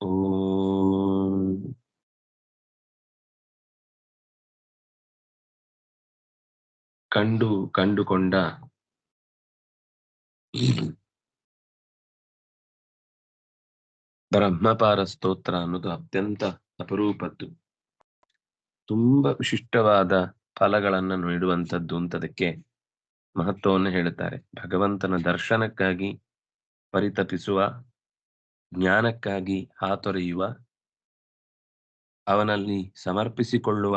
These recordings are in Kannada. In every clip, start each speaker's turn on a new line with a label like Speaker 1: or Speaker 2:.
Speaker 1: ಓಂ ಕಂಡು ಕಂಡುಕೊಂಡ ಬ್ರಹ್ಮಪಾರ ಸ್ತೋತ್ರ ಅನ್ನೋದು ಅತ್ಯಂತ ಅಪರೂಪದ್ದು. ತುಂಬಾ ವಿಶಿಷ್ಟವಾದ ಫಲಗಳನ್ನ ನೀಡುವಂಥದ್ದು ಅಂತದಕ್ಕೆ ಮಹತ್ವವನ್ನು ಹೇಳುತ್ತಾರೆ. ಭಗವಂತನ ದರ್ಶನಕ್ಕಾಗಿ ಪರಿತಪಿಸುವ ಜ್ಞಾನಕ್ಕಾಗಿ ಹಾತೊರೆಯುವ ಅವನಲ್ಲಿ ಸಮರ್ಪಿಸಿಕೊಳ್ಳುವ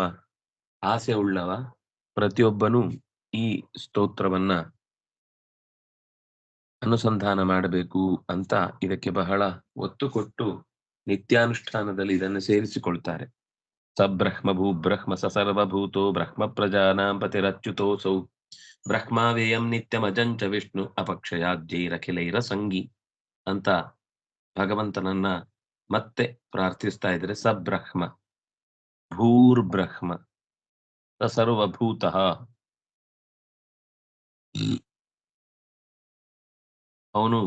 Speaker 1: ಆಸೆ ಉಳ್ಳವ ಪ್ರತಿಯೊಬ್ಬನೂ ಈ ಸ್ತೋತ್ರವನ್ನ ಅನುಸಂಧಾನ ಮಾಡಬೇಕು ಅಂತ ಇದಕ್ಕೆ ಬಹಳ ಒತ್ತು ಕೊಟ್ಟು ನಿತ್ಯಾನುಷ್ಠಾನದಲ್ಲಿ ಇದನ್ನು ಸೇರಿಸಿಕೊಳ್ತಾರೆ. ಸಬ್ರಹ್ಮ ಭೂ ಬ್ರಹ್ಮ ಸಸರ್ವಭೂತೋ ಬ್ರಹ್ಮ ಪ್ರಜಾನಾಂ ಸೌ ಬ್ರಹ್ಮಾವೇಯಂ ನಿತ್ಯಮಜಂಚ ವಿಷ್ಣು ಅಪಕ್ಷಯಾಜ್ಯೈರಖಿಲೈರ ಸಂಗಿ ಅಂತ ಭಗವಂತನನ್ನ ಮತ್ತೆ ಪ್ರಾರ್ಥಿಸ್ತಾ ಇದ್ರೆ ಸಬ್ರಹ್ಮ, ಭೂರ್ಬ್ರಹ್ಮ ಸರ್ವಭೂತ ಅವನು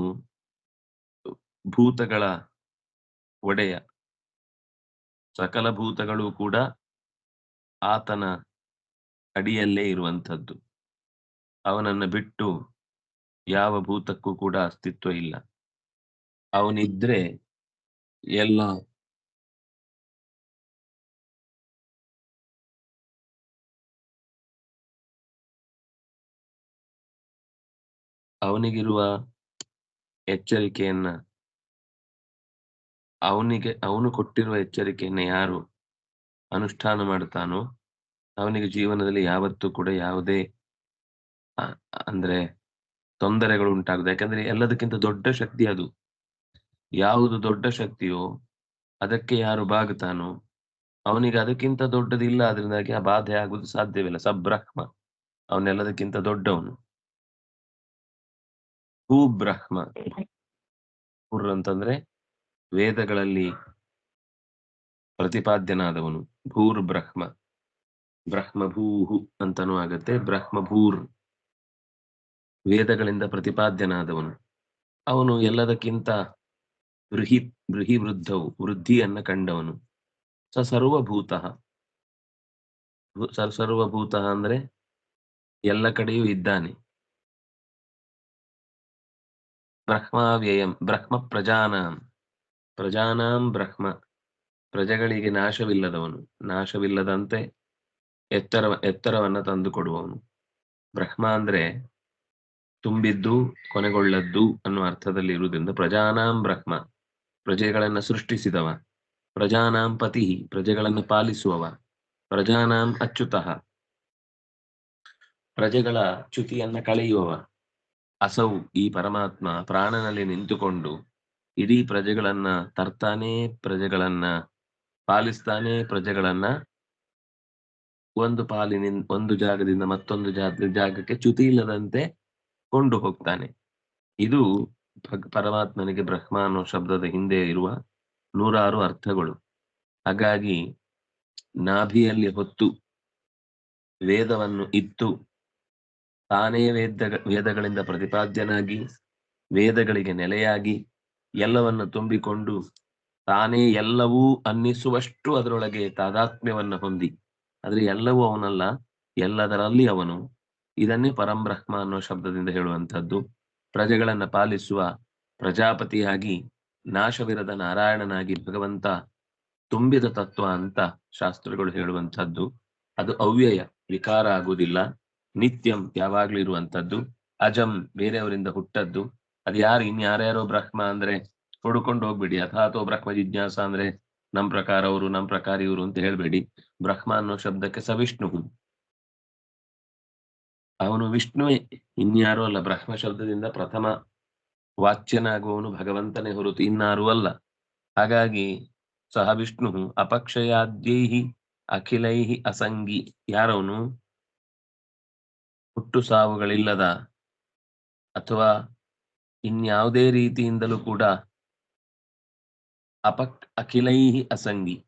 Speaker 1: ಭೂತಗಳ ಒಡೆಯ. ಸಕಲ ಭೂತಗಳು ಕೂಡ ಆತನ ಅಡಿಯಲ್ಲೇ ಇರುವಂಥದ್ದು. ಅವನನ್ನು ಬಿಟ್ಟು ಯಾವ ಭೂತಕ್ಕೂ ಕೂಡ ಅಸ್ತಿತ್ವ ಇಲ್ಲ. ಅವನಿದ್ರೆ ಎಲ್ಲ ಅವನಿಗಿರುವ ಎಚ್ಚರಿಕೆಯನ್ನ ಅವನಿಗೆ, ಅವನು ಕೊಟ್ಟಿರುವ ಎಚ್ಚರಿಕೆಯನ್ನ ಯಾರು ಅನುಷ್ಠಾನ ಮಾಡ್ತಾನೋ ಅವನಿಗೆ ಜೀವನದಲ್ಲಿ ಯಾವತ್ತೂ ಕೂಡ ಯಾವುದೇ ಅಂದ್ರೆ ತೊಂದರೆಗಳು ಉಂಟಾಗುದು ಯಾಕಂದ್ರೆ ಎಲ್ಲದಕ್ಕಿಂತ ದೊಡ್ಡ ಶಕ್ತಿ ಅದು. ಯಾವುದು ದೊಡ್ಡ ಶಕ್ತಿಯೋ, ಅದಕ್ಕೆ ಯಾರು ಬಾಗುತ್ತಾನೋ, ಅವನಿಗೆ ಅದಕ್ಕಿಂತ ದೊಡ್ಡದಿಲ್ಲ ಅದರಿಂದಾಗಿ ಆ ಬಾಧೆ ಆಗುವುದು ಸಾಧ್ಯವಿಲ್ಲ. ಸಬ್ರಹ್ಮ ಅವನೆಲ್ಲದಕ್ಕಿಂತ ದೊಡ್ಡವನು. ಭೂಬ್ರಹ್ಮ ಭೂರ್ ಅಂತಂದ್ರೆ ವೇದಗಳಲ್ಲಿ ಪ್ರತಿಪಾದ್ಯನಾದವನು. ಭೂರ್ ಬ್ರಹ್ಮ. ಬ್ರಹ್ಮ ಭೂಹು ಅಂತನೂ ಆಗತ್ತೆ. ಬ್ರಹ್ಮಭೂರ್. ವೇದಗಳಿಂದ ಪ್ರತಿಪಾದ್ಯನಾದವನು. ಅವನು ಎಲ್ಲದಕ್ಕಿಂತ ಬೃಹಿ ಬೃಹಿ ವೃದ್ಧವು ವೃದ್ಧಿಯನ್ನ ಕಂಡವನು. ಸ ಸರ್ವಭೂತ. ಸರ್ವಭೂತ ಅಂದ್ರೆ ಎಲ್ಲ ಕಡೆಯೂ ಇದ್ದಾನೆ. ಬ್ರಹ್ಮಾವ್ಯಯಂ, ಬ್ರಹ್ಮ ಪ್ರಜಾನಾಂ. ಪ್ರಜಾನಾಂ ಬ್ರಹ್ಮ. ಪ್ರಜೆಗಳಿಗೆ ನಾಶವಿಲ್ಲದವನು. ನಾಶವಿಲ್ಲದಂತೆ ಎತ್ತರ, ಎತ್ತರವನ್ನ ತಂದು ಕೊಡುವವನು ಬ್ರಹ್ಮ ಅಂದ್ರೆ ತುಂಬಿದ್ದು, ಕೊನೆಗೊಳ್ಳದ್ದು ಅನ್ನುವ ಅರ್ಥದಲ್ಲಿ ಇರುವುದರಿಂದ ಪ್ರಜಾನಾಂ ಬ್ರಹ್ಮ. ಪ್ರಜೆಗಳನ್ನ ಸೃಷ್ಟಿಸಿದವ. ಪ್ರಜಾನಾಂ ಪತಿ, ಪ್ರಜೆಗಳನ್ನು ಪಾಲಿಸುವವ. ಪ್ರಜಾನಾಂ ಅಚ್ಯುತಃ. ಪ್ರಜೆಗಳ ಚ್ಯುತಿಯನ್ನ ಕಳೆಯುವವ. ಅಸೌ ಈ ಪರಮಾತ್ಮ ಪ್ರಾಣನಲ್ಲಿ ನಿಂತುಕೊಂಡು ಇಡೀ ಪ್ರಜೆಗಳನ್ನ ತರ್ತಾನೆ ಪ್ರಜೆಗಳನ್ನ, ಪಾಲಿಸ್ತಾನೆ ಪ್ರಜೆಗಳನ್ನ ಒಂದು ಪಾಲಿನಿಂದ ಒಂದು ಜಾಗದಿಂದ ಮತ್ತೊಂದು ಜಾಗ, ಜಾಗಕ್ಕೆ ಚ್ಯುತಿ ಇಲ್ಲದಂತೆ ಕೊಂಡು ಹೋಗ್ತಾನೆ. ಇದು ಪರಮಾತ್ಮನಿಗೆ ಬ್ರಹ್ಮ ಅನ್ನೋ ಶಬ್ದದ ಹಿಂದೆ ಇರುವ ನೂರಾರು ಅರ್ಥಗಳು. ಹಾಗಾಗಿ ನಾಭಿಯಲ್ಲಿ ಹೊತ್ತು ವೇದವನ್ನು ಇತ್ತು. ತಾನೇ ವೇದ ವೇದಗಳಿಂದ ಪ್ರತಿಪಾದ್ಯನಾಗಿ, ವೇದಗಳಿಗೆ ನೆಲೆಯಾಗಿ, ಎಲ್ಲವನ್ನು ತುಂಬಿಕೊಂಡು ತಾನೇ ಎಲ್ಲವೂ ಅನ್ನಿಸುವಷ್ಟು ಅದರೊಳಗೆ ತಾದಾತ್ಮ್ಯವನ್ನು ಹೊಂದಿ. ಆದ್ರೆ ಎಲ್ಲವೂ ಅವನಲ್ಲ, ಎಲ್ಲದರಲ್ಲಿ ಅವನು. ಇದನ್ನೇ ಪರಂಬ್ರಹ್ಮ ಅನ್ನೋ ಶಬ್ದದಿಂದ ಹೇಳುವಂಥದ್ದು. ಪ್ರಜೆಗಳನ್ನ ಪಾಲಿಸುವ ಪ್ರಜಾಪತಿಯಾಗಿ ನಾಶವಿರದ ನಾರಾಯಣನಾಗಿ ಭಗವಂತ ತುಂಬಿದ ತತ್ವ ಅಂತ ಶಾಸ್ತ್ರಗಳು ಹೇಳುವಂಥದ್ದು. ಅದು ಅವ್ಯಯ, ವಿಕಾರ ಆಗುವುದಿಲ್ಲ. ನಿತ್ಯಂ ಯಾವಾಗ್ಲೂ ಇರುವಂತದ್ದು ಅಜಂ ಬೇರೆಯವರಿಂದ ಹುಟ್ಟದ್ದು. ಅದು ಯಾರು ಇನ್ಯಾರ್ಯಾರೋ ಬ್ರಹ್ಮ ಅಂದ್ರೆ ಹುಡುಕೊಂಡು ಹೋಗ್ಬೇಡಿ. ಅಥಾತೋ ಬ್ರಹ್ಮ ಜಿಜ್ಞಾಸ ಅಂದ್ರೆ ನಮ್ ಪ್ರಕಾರ ಅವರು, ನಮ್ ಪ್ರಕಾರ ಇವರು ಅಂತ ಹೇಳ್ಬೇಡಿ. ಬ್ರಹ್ಮ ಅನ್ನೋ ಶಬ್ದಕ್ಕೆ ಸವಿಷ್ಣು ಅವನು ವಿಷ್ಣುವೇ. ಇನ್ಯಾರೂ ಅಲ್ಲ ಬ್ರಹ್ಮ ಶಬ್ದದಿಂದ ಪ್ರಥಮ ವಾಚ್ಯನಾಗುವವನು ಭಗವಂತನೇ ಹೊರತು ಇನ್ನಾರೂ ಅಲ್ಲ. ಹಾಗಾಗಿ ಸಹ ವಿಷ್ಣು ಅಪಕ್ಷಯಾದ್ಯೈಹಿ, ಅಖಿಲೈಹಿ ಅಸಂಗಿ. ಯಾರವನು? ಹುಟ್ಟು ಸಾವುಗಳಿಲ್ಲದ ಅಥವಾ ಇನ್ಯಾವುದೇ ರೀತಿಯಿಂದಲೂ ಕೂಡ ಅಪಕ್, ಅಖಿಲೈಹಿ ಅಸಂಗಿ.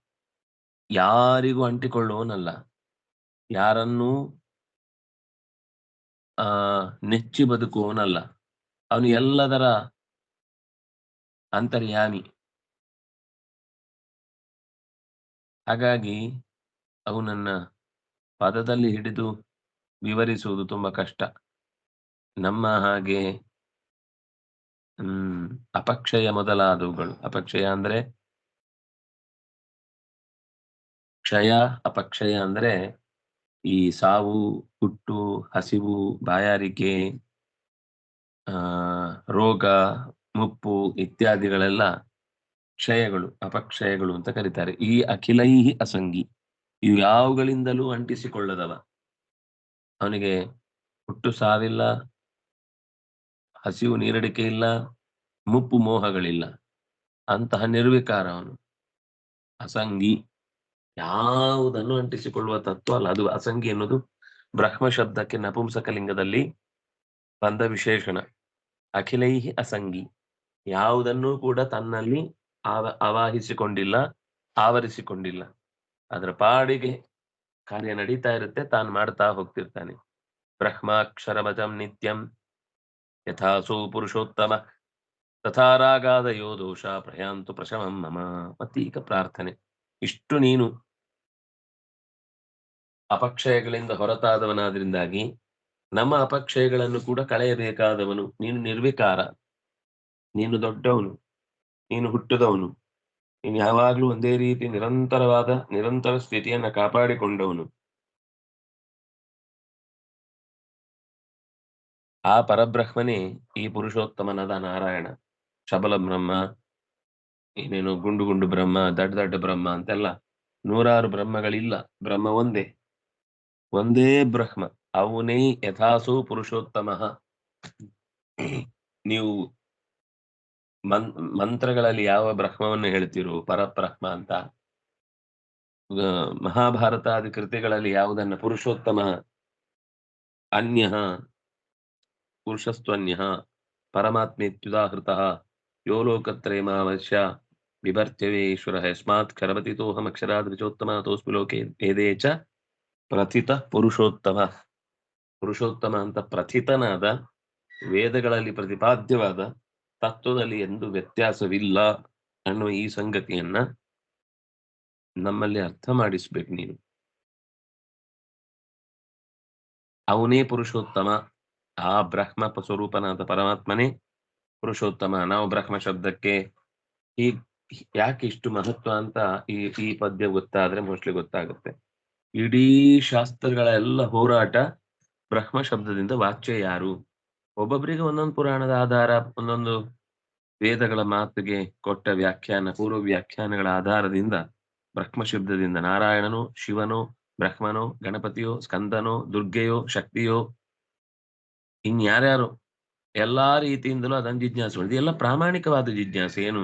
Speaker 1: ಯಾರಿಗೂ ಅಂಟಿಕೊಳ್ಳುವನಲ್ಲ ಯಾರನ್ನೂ ಆ, ನೆಚ್ಚಿ ಬದುಕುವವನಲ್ಲ ಅವನು ಎಲ್ಲದರ ಅಂತರ್ಯಾಮಿ. ಹಾಗಾಗಿ ಅವನನ್ನ ಪದದಲ್ಲಿ ಹಿಡಿದು ವಿವರಿಸುವುದು ತುಂಬಾ ಕಷ್ಟ. ನಮ್ಮ ಹಾಗೆ, ಹ್ಮ್, ಅಪಕ್ಷಯ ಮೊದಲಾದವುಗಳು. ಅಪಕ್ಷಯ ಅಂದ್ರೆ, ಕ್ಷಯ, ಅಪಕ್ಷಯ ಅಂದ್ರೆ ಈ ಸಾವು, ಹುಟ್ಟು, ಹಸಿವು, ಬಾಯಾರಿಕೆ ರೋಗ, ಮುಪ್ಪು ಇತ್ಯಾದಿಗಳೆಲ್ಲ ಕ್ಷಯಗಳು, ಅಪಕ್ಷಯಗಳು ಅಂತ ಕರೀತಾರೆ. ಈ ಅಖಿಲೈಹಿ ಅಸಂಗಿ ಇವು ಯಾವುಗಳಿಂದಲೂ ಅಂಟಿಸಿಕೊಳ್ಳದವ. ಅವನಿಗೆ ಹುಟ್ಟು ಸಾವಿಲ್ಲ, ಹಸಿವು ನೀರಡಿಕೆ ಇಲ್ಲ, ಮುಪ್ಪು ಮೋಹಗಳಿಲ್ಲ. ಅಂತಹ ನಿರ್ವಿಕಾರ ಅವನು. ಅಸಂಗಿ ಯಾವುದನ್ನು ಅಂಟಿಸಿಕೊಳ್ಳುವ ತತ್ವ ಅಲ್ಲ, ಅದು ಅಸಂಗಿ ಅನ್ನೋದು ಬ್ರಹ್ಮ ಶಬ್ದಕ್ಕೆ ನಪುಂಸಕಲಿಂಗದಲ್ಲಿ ಬಂದ ವಿಶೇಷಣ. ಅಖಿಲೈಹಿ ಅಸಂಗಿ ಯಾವುದನ್ನು ಕೂಡ ತನ್ನಲ್ಲಿ ಆವ, ಆವಾಹಿಸಿಕೊಂಡಿಲ್ಲ, ಆವರಿಸಿಕೊಂಡಿಲ್ಲ. ಅದರ ಪಾಡಿಗೆ ಕಾರ್ಯ ನಡೀತಾ ಇರುತ್ತೆ, ತಾನು ಮಾಡ್ತಾ ಹೋಗ್ತಿರ್ತಾನೆ. ಬ್ರಹ್ಮಾಕ್ಷರಮಜಂ ನಿತ್ಯಂ ಯಥಾಸೋ ಪುರುಷೋತ್ತಮ ತಥಾ ರಾಗಾದಯೋ ದೋಷ ಪ್ರಯಾಂತು ಪ್ರಶಮಂ ಮಮ ಮತ್ತೀಗ ಪ್ರಾರ್ಥನೆ. ಇಷ್ಟು ನೀನು ಅಪಕ್ಷಯಗಳಿಂದ ಹೊರತಾದವನಾದ್ರಿಂದಾಗಿ ನಮ್ಮ ಅಪಕ್ಷಯಗಳನ್ನು ಕೂಡ ಕಳೆಯಬೇಕಾದವನು. ನೀನು ನಿರ್ವಿಕಾರ. ನೀನು ದೊಡ್ಡವನು. ನೀನು ಹುಟ್ಟದವನು. ನೀನು ಯಾವಾಗಲೂ ಒಂದೇ ರೀತಿ ನಿರಂತರವಾದ, ನಿರಂತರ ಸ್ಥಿತಿಯನ್ನ ಕಾಪಾಡಿಕೊಂಡವನು. ಆ ಪರಬ್ರಹ್ಮನೇ ಈ ಪುರುಷೋತ್ತಮನಾದ ನಾರಾಯಣ. ಶಬಲ ಬ್ರಹ್ಮ, ಏನೇನು ಗುಂಡು ಗುಂಡು ಬ್ರಹ್ಮ, ದಡ್ಡ ದಡ್ಡ ಬ್ರಹ್ಮ ಅಂತೆಲ್ಲ ನೂರಾರು ಬ್ರಹ್ಮಗಳಿಲ್ಲ. ಬ್ರಹ್ಮ ಒಂದೇ. ಒಂದೇ ಬ್ರಹ್ಮ, ಅವನೇ ಯಥಾಸು ಪುರುಷೋತ್ತಮ. ನೀವು ಮನ್, ಮಂತ್ರಗಳಲ್ಲಿ ಯಾವ ಬ್ರಹ್ಮವನ್ನು ಹೇಳ್ತಿರೋ, ಪರಬ್ರಹ್ಮ ಅಂತ ಮಹಾಭಾರತಾದಿ ಕೃತಿಗಳಲ್ಲಿ ಯಾವುದನ್ನ, ಪುರುಷೋತ್ತಮ ಅನ್ಯ ಪುರುಷಸ್ತ್ವನ್ಯ ಪರಮಾತ್ಮೇತ್ಯುದಾಹೃತ ಯೋ ಲೋಕತ್ರಯಮಾವಶ್ಯ ಬಿಭರ್ತ್ಯವೇಶ್ವರ ಯಸ್ಮಾತ್ ಕರವತಿತೋಹಮಕ್ಷರಾದ್ ವಿಚೋತ್ತಮತೋಸ್ಮಿ ಲೋಕೆ ಭೇದೇ ಚ ಪ್ರಥಿತ ಪುರುಷೋತ್ತಮ. ಪುರುಷೋತ್ತಮ ಅಂತ ಪ್ರಥಿತನಾದ, ವೇದಗಳಲ್ಲಿ ಪ್ರತಿಪಾದ್ಯವಾದ ತತ್ವದಲ್ಲಿ ಎಂದು ವ್ಯತ್ಯಾಸವಿಲ್ಲ ಅನ್ನುವ ಈ ಸಂಗತಿಯನ್ನ ನಮ್ಮಲ್ಲಿ ಅರ್ಥ ಮಾಡಿಸ್ಬೇಕು ನೀನು ಅವನೇ ಪುರುಷೋತ್ತಮ, ಆ ಬ್ರಹ್ಮ ಸ್ವರೂಪನಾದ ಪರಮಾತ್ಮನೇ ಪುರುಷೋತ್ತಮ. ನಾವು ಬ್ರಹ್ಮ ಶಬ್ದಕ್ಕೆ ಈ ಯಾಕೆ ಇಷ್ಟು ಮಹತ್ವ ಅಂತ ಈ ಈ ಪದ್ಯ ಗೊತ್ತಾದ್ರೆ ಮೋಸ್ಟ್ಲಿ ಗೊತ್ತಾಗುತ್ತೆ. ಇಡೀ ಶಾಸ್ತ್ರಗಳ ಎಲ್ಲ ಹೋರಾಟ ಬ್ರಹ್ಮ ಶಬ್ದದಿಂದ ವಾಚ್ಯ ಯಾರು? ಒಬ್ಬೊಬ್ಬರಿಗೆ ಒಂದೊಂದು ಪುರಾಣದ ಆಧಾರ, ಒಂದೊಂದು ವೇದಗಳ ಮಾತಿಗೆ ಕೊಟ್ಟ ವ್ಯಾಖ್ಯಾನ, ಪೂರ್ವ ವ್ಯಾಖ್ಯಾನಗಳ ಆಧಾರದಿಂದ ಬ್ರಹ್ಮ ಶಬ್ದದಿಂದ ನಾರಾಯಣನು, ಶಿವನೋ, ಬ್ರಹ್ಮನೋ, ಗಣಪತಿಯೋ, ಸ್ಕಂದನೋ, ದುರ್ಗೆಯೋ, ಶಕ್ತಿಯೋ, ಇನ್ಯಾರ್ಯಾರು? ಎಲ್ಲಾ ರೀತಿಯಿಂದಲೂ ಅದನ್ನು ಜಿಜ್ಞಾಸೆ ಎಲ್ಲ ಪ್ರಾಮಾಣಿಕವಾದ ಜಿಜ್ಞಾಸೆ ಏನು?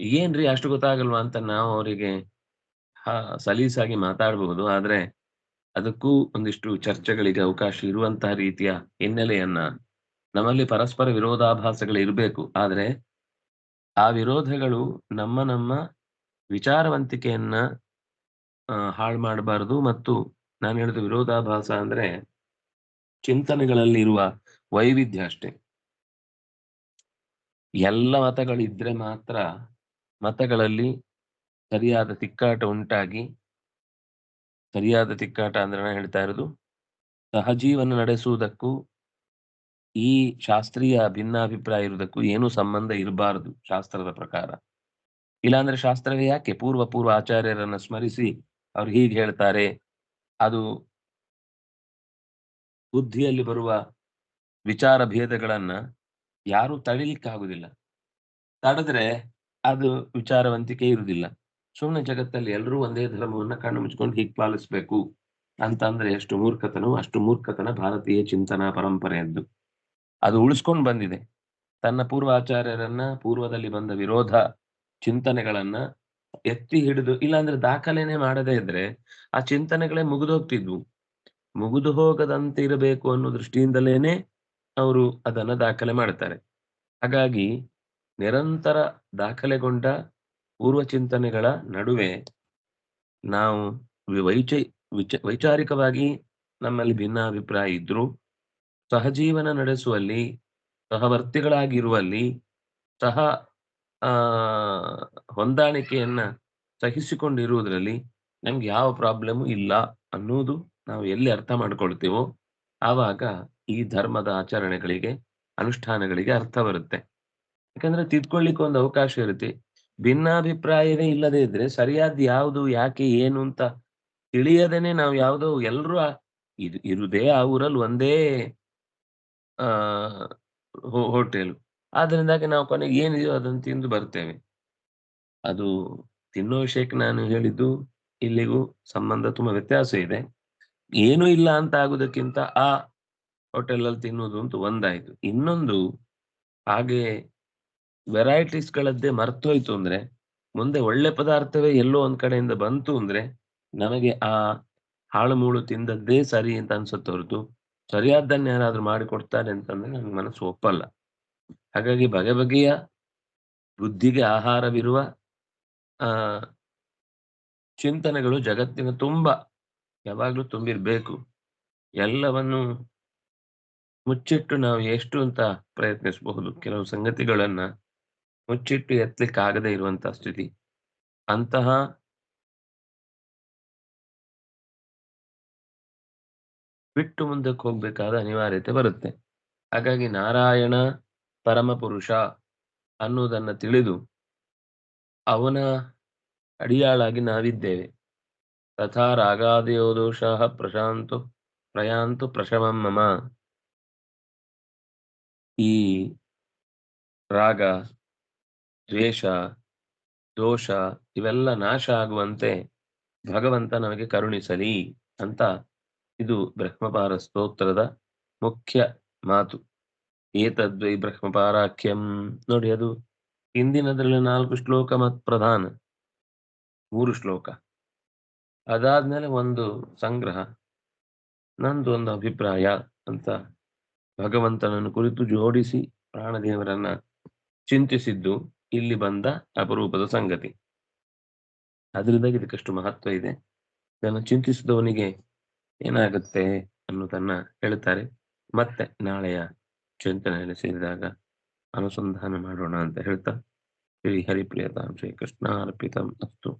Speaker 1: ಏನ್ರಿ ಅಷ್ಟು ಗೊತ್ತಾಗಲ್ವಾ ಅಂತ ನಾವು ಅವರಿಗೆ ಸಲೀಸಾಗಿ ಮಾತಾಡಬಹುದು ಆದ್ರೆ ಅದಕ್ಕೂ ಒಂದಿಷ್ಟು ಚರ್ಚೆಗಳಿಗೆ ಅವಕಾಶ ಇರುವಂತಹ ರೀತಿಯ ಹಿನ್ನೆಲೆಯನ್ನ ನಮ್ಮಲ್ಲಿ ಪರಸ್ಪರ ವಿರೋಧಾಭಾಸಗಳು ಇರಬೇಕು. ಆದ್ರೆ ಆ ವಿರೋಧಗಳು ನಮ್ಮ ನಮ್ಮ ವಿಚಾರವಂತಿಕೆಯನ್ನ ಹಾಳು ಮಾಡಬಾರದು ಮತ್ತು ನಾನು ಹೇಳಿದ ವಿರೋಧಾಭಾಸ ಅಂದ್ರೆ ಚಿಂತನೆಗಳಲ್ಲಿ ಇರುವ ವೈವಿಧ್ಯ ಅಷ್ಟೇ. ಎಲ್ಲ ಮತಗಳಿದ್ರೆ ಮಾತ್ರ ಮತಗಳಲ್ಲಿ ಸರಿಯಾದ ತಿಕ್ಕಾಟ ಉಂಟಾಗಿ ಸರಿಯಾದ ತಿಕ್ಕಾಟ ಅಂದ್ರೆ ನಾನು ಹೇಳ್ತಾ ಇರೋದು ಸಹಜೀವನ ನಡೆಸುವುದಕ್ಕೂ ಈ ಶಾಸ್ತ್ರೀಯ ಭಿನ್ನಾಭಿಪ್ರಾಯ ಇರುವುದಕ್ಕೂ ಏನೂ ಸಂಬಂಧ ಇರಬಾರದು ಶಾಸ್ತ್ರದ ಪ್ರಕಾರ. ಇಲ್ಲಾಂದ್ರೆ ಶಾಸ್ತ್ರವೇ ಯಾಕೆ ಪೂರ್ವ ಪೂರ್ವ ಆಚಾರ್ಯರನ್ನ ಸ್ಮರಿಸಿ ಅವ್ರು ಹೀಗೆ ಹೇಳ್ತಾರೆ, ಅದು ಬುದ್ಧಿಯಲ್ಲಿ ಬರುವ ವಿಚಾರ ಭೇದಗಳನ್ನ ಯಾರು ತಡಿಲಿಕ್ಕಾಗುದಿಲ್ಲ. ತಡೆದ್ರೆ ಅದು ವಿಚಾರವಂತಿಕೆ ಇರುವುದಿಲ್ಲ. ಸುಮ್ಮನೆ ಜಗತ್ತಲ್ಲಿ ಎಲ್ಲರೂ ಒಂದೇ ಧರ್ಮವನ್ನ ಕಣ್ಣು ಮುಚ್ಕೊಂಡು ಹೀಗೆ ಪಾಲಿಸ್ಬೇಕು ಅಂತಂದ್ರೆ ಎಷ್ಟು ಮೂರ್ಖತನೋ, ಅಷ್ಟು ಮೂರ್ಖತನ ಭಾರತೀಯ ಚಿಂತನಾ ಪರಂಪರೆಯದ್ದು. ಅದು ಉಳಿಸ್ಕೊಂಡು ಬಂದಿದೆ. ತನ್ನ ಪೂರ್ವಾಚಾರ್ಯರನ್ನ, ಪೂರ್ವದಲ್ಲಿ ಬಂದ ವಿರೋಧ ಚಿಂತನೆಗಳನ್ನ ಎತ್ತಿ ಹಿಡಿದು, ಇಲ್ಲಾಂದ್ರೆ ದಾಖಲೆನೆ ಮಾಡದೇ ಇದ್ರೆ ಆ ಚಿಂತನೆಗಳೇ ಮುಗಿದೋಗ್ತಿದ್ವು. ಮುಗಿದು ಹೋಗದಂತೆ ಇರಬೇಕು ಅನ್ನೋ ದೃಷ್ಟಿಯಿಂದಲೇನೆ ಅವರು ಅದನ್ನ ದಾಖಲೆ ಮಾಡ್ತಾರೆ. ಹಾಗಾಗಿ ನಿರಂತರ ದಾಖಲೆಗೊಂಡ ಪೂರ್ವ ಚಿಂತನೆಗಳ ನಡುವೆ ನಾವು ವೈಚ ವೈಚೈ ವಿಚ ವೈಚಾರಿಕವಾಗಿ ನಮ್ಮಲ್ಲಿ ಭಿನ್ನಾಭಿಪ್ರಾಯ ಇದ್ರು, ಸಹಜೀವನ ನಡೆಸುವಲ್ಲಿ, ಸಹವರ್ತಿಗಳಾಗಿರುವಲ್ಲಿ, ಸಹ, ಆ, ಹೊಂದಾಣಿಕೆಯನ್ನ ಸಹಿಸಿಕೊಂಡಿರುವುದರಲ್ಲಿ ನಮ್ಗೆ ಯಾವ ಪ್ರಾಬ್ಲಮ್ ಇಲ್ಲ ಅನ್ನೋದು ನಾವು ಎಲ್ಲಿ ಅರ್ಥ ಮಾಡ್ಕೊಳ್ತೀವೋ ಆವಾಗ ಈ ಧರ್ಮದ ಆಚರಣೆಗಳಿಗೆ, ಅನುಷ್ಠಾನಗಳಿಗೆ ಅರ್ಥ ಬರುತ್ತೆ. ಯಾಕಂದ್ರೆ ತಿದ್ಕೊಳ್ಳಿಕ್ಕೆ ಒಂದು ಅವಕಾಶ ಇರುತ್ತೆ. ಭಿನ್ನಾಭಿಪ್ರಾಯವೇ ಇಲ್ಲದೆ ಇದ್ರೆ ಸರಿಯಾದ ಯಾವುದು, ಯಾಕೆ, ಏನು ಅಂತ ತಿಳಿಯದೇನೆ ನಾವು ಯಾವುದೋ ಎಲ್ರು ಇದು, ಇರುದೇ ಆ ಊರಲ್ಲಿ ಒಂದೇ, ಆ ಹೋಟೆಲ್. ಆದ್ರಿಂದಾಗಿ ನಾವು ಕೊನೆಗೆ ಏನಿದೆಯೋ ಅದನ್ನು ತಿಂದು ಬರ್ತೇವೆ. ಅದು ತಿನ್ನೋ ವಿಷಯಕ್ಕೆ ನಾನು ಹೇಳಿದ್ದು ಇಲ್ಲಿಗೂ ಸಂಬಂಧ ತುಂಬಾ ವ್ಯತ್ಯಾಸ ಇದೆ. ಏನೂ ಇಲ್ಲ ಅಂತ ಆಗುದಕ್ಕಿಂತ ಆ ಹೋಟೆಲ್ ಅಲ್ಲಿ ತಿನ್ನುವುದು ಅಂತ ಒಂದಾಯ್ತು. ಇನ್ನೊಂದು ಹಾಗೆ ವೆರೈಟೀಸ್ ಗಳದ್ದೇ ಮರ್ತೋಯ್ತು ಅಂದ್ರೆ, ಮುಂದೆ ಒಳ್ಳೆ ಪದಾರ್ಥವೇ ಎಲ್ಲೋ ಒಂದ್ ಕಡೆಯಿಂದ ಬಂತು ಅಂದ್ರೆ, ನಮಗೆ ಆ ಹಾಳು ಮೂಳು ತಿಂದದ್ದೇ ಸರಿ ಅಂತ ಅನ್ಸುತ್ತೆ ಹೊರತು, ಸರಿಯಾದ್ದನ್ನ ಯಾರಾದ್ರೂ ಮಾಡಿ ಕೊಡ್ತಾರೆ ಅಂತಂದ್ರೆ ನನ್ಗೆ ಮನಸ್ಸು ಒಪ್ಪಲ್ಲ. ಹಾಗಾಗಿ ಬಗೆ ಬಗೆಯ ಬುದ್ಧಿಗೆ ಆಹಾರವಿರುವ, ಆ, ಚಿಂತನೆಗಳು ಜಗತ್ತಿನ ತುಂಬ ಯಾವಾಗ್ಲೂ ತುಂಬಿರ್ಬೇಕು. ಎಲ್ಲವನ್ನು ಮುಚ್ಚಿಟ್ಟು ನಾವು ಎಷ್ಟು ಅಂತ ಪ್ರಯತ್ನಿಸಬಹುದು. ಕೆಲವು ಸಂಗತಿಗಳನ್ನ ಮುಚ್ಚಿಟ್ಟು ಎತ್ತಲಿಕ್ಕೆ ಆಗದೆ ಇರುವಂತಹ ಸ್ಥಿತಿ. ಅಂತಹ ಬಿಟ್ಟು ಮುಂದಕ್ಕೆ ಹೋಗ್ಬೇಕಾದ ಅನಿವಾರ್ಯತೆ ಬರುತ್ತೆ. ಹಾಗಾಗಿ ನಾರಾಯಣ ಪರಮ ಪುರುಷ ಅನ್ನುವುದನ್ನು ತಿಳಿದು ಅವನ ಅಡಿಯಾಳಾಗಿ ನಾವಿದ್ದೇವೆ. ತಥಾ ರಾಗಾದಯೋ ದೋಷ ಪ್ರಶಾಂತು ಪ್ರಯಾಂತು ಪ್ರಶಮಂ ಮಮ. ಈ ರಾಗ ದ್ವೇಷ, ದೋಷ ಇವೆಲ್ಲ ನಾಶ ಆಗುವಂತೆ ಭಗವಂತ ನಮಗೆ ಕರುಣಿಸಲಿ ಅಂತ ಇದು ಬ್ರಹ್ಮಪಾರ ಸ್ತೋತ್ರದ ಮುಖ್ಯ ಮಾತು. ಏತದ್ವೈ ಬ್ರಹ್ಮಪಾರಾಖ್ಯಂ. ನೋಡಿ ಅದು ಹಿಂದಿನದ್ರಲ್ಲಿ ನಾಲ್ಕು ಶ್ಲೋಕ ಮತ್ ಪ್ರಧಾನ. ಮೂರು ಶ್ಲೋಕ. ಅದಾದ್ಮೇಲೆ ಒಂದು ಸಂಗ್ರಹ ನಂದು ಒಂದು ಅಭಿಪ್ರಾಯ ಅಂತ ಭಗವಂತನನ್ನು ಕುರಿತು ಜೋಡಿಸಿ ಪ್ರಾಣದೇವರನ್ನ ಚಿಂತಿಸಿದ್ದು. ಇಲ್ಲಿ ಬಂದ ಅಪರೂಪದ ಸಂಗತಿ. ಅದರಿಂದಾಗಿ ಇದಕ್ಕಷ್ಟು ಮಹತ್ವ ಇದೆ. ಇದನ್ನು ಚಿಂತಿಸಿದವನಿಗೆ ಏನಾಗುತ್ತೆ ಅನ್ನೋದನ್ನ ಹೇಳ್ತಾರೆ. ಮತ್ತೆ ನಾಳೆಯ ಚಿಂತನೆಯಲ್ಲಿ ಸೇರಿದಾಗ ಅನುಸಂಧಾನ ಮಾಡೋಣ ಅಂತ ಹೇಳ್ತಾ, ಶ್ರೀ ಹರಿಪ್ರಿಯತಾಂ ಶ್ರೀ ಕೃಷ್ಣ ಅರ್ಪಿತಂ ಅಸ್ತು.